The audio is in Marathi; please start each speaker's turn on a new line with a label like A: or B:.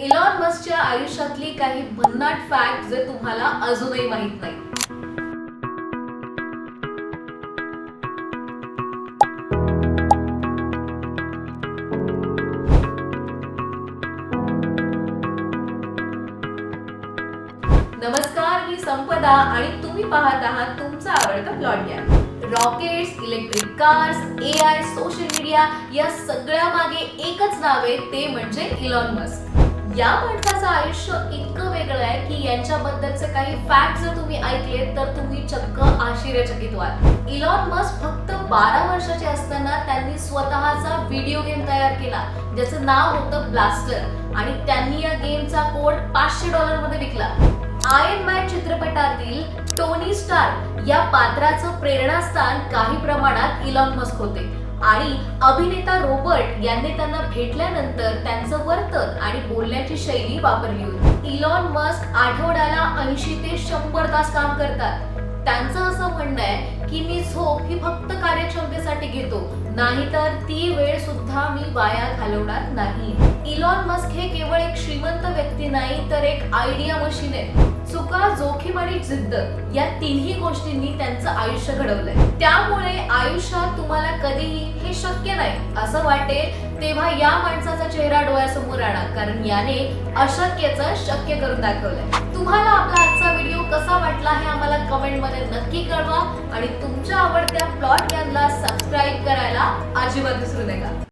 A: इलॉन मस्कच्या आयुष्यातली काही भन्नाट फॅक्ट जे तुम्हाला अजूनही माहीत नाही. नमस्कार मी संपदा आणि तुम्ही पाहत आहात तुमचा आवडता प्लॉट gap rockets electric cars A I social media या सगळ्या मागे एकच नाव आहे ते म्हणजे इलॉन मस्क या माणसाचं आयुष्य इतकं वेगळं आहे की यांच्याबद्दलचे काही फॅक्ट जर तुम्ही ऐकले तर तुम्ही चक्क आश्चर्यचकित व्हाल. इलॉन मस्क फक्त बारा वर्षाचे असताना त्यांनी स्वतःचा व्हिडिओ गेम तयार केला ज्याचं नाव होतं ब्लास्टर आणि त्यांनी या गेमचा कोड पाचशे डॉलरमध्ये विकला. आयर्न मॅन चित्रपटातील टोनी स्टार या पात्राचं प्रेरणास्थान काही प्रमाणात इलॉन मस्क होते. आणि अभिनेता रॉबर्ट यांनी त्यांना भेटल्यानंतर त्यांचं वर्तन आणि बोलण्याची शैली वापरली होती. इलॉन मस्क आठवड्याला ऐंशी ते शंभर तास काम करतात. त्यांचं असं म्हणणं आहे की मी झोप ही फक्त कार्यक्षमतेसाठी घेतो. नाहीतर ती वेळ सुद्धा मी वाया घालवणार नाही. इलॉन मस्क हे केवळ एक श्रीमंत व्यक्ती नाही तर एक आयडिया मशीन आहे. चुका जोखीम आणि जिद्द या तिन्ही गोष्टींनी त्यांचं आयुष्य घडवलंय. त्यामुळे आयुष्यात तुम्हाला कधीही हे शक्य नाही असं वाटेल तेव्हा या माणसाचा चेहरा डोळ्यासमोर आणा कारण याने अशक्यचं शक्य करून दाखवलंय. तुम्हाला आपला आजचा व्हिडिओ कसा वाटला हे आम्हाला कमेंटमध्ये नक्की कळवा आणि तुमच्या आवडत्या प्लॉट यांना सबस्क्राईब करायला अजिबात विसरू नका.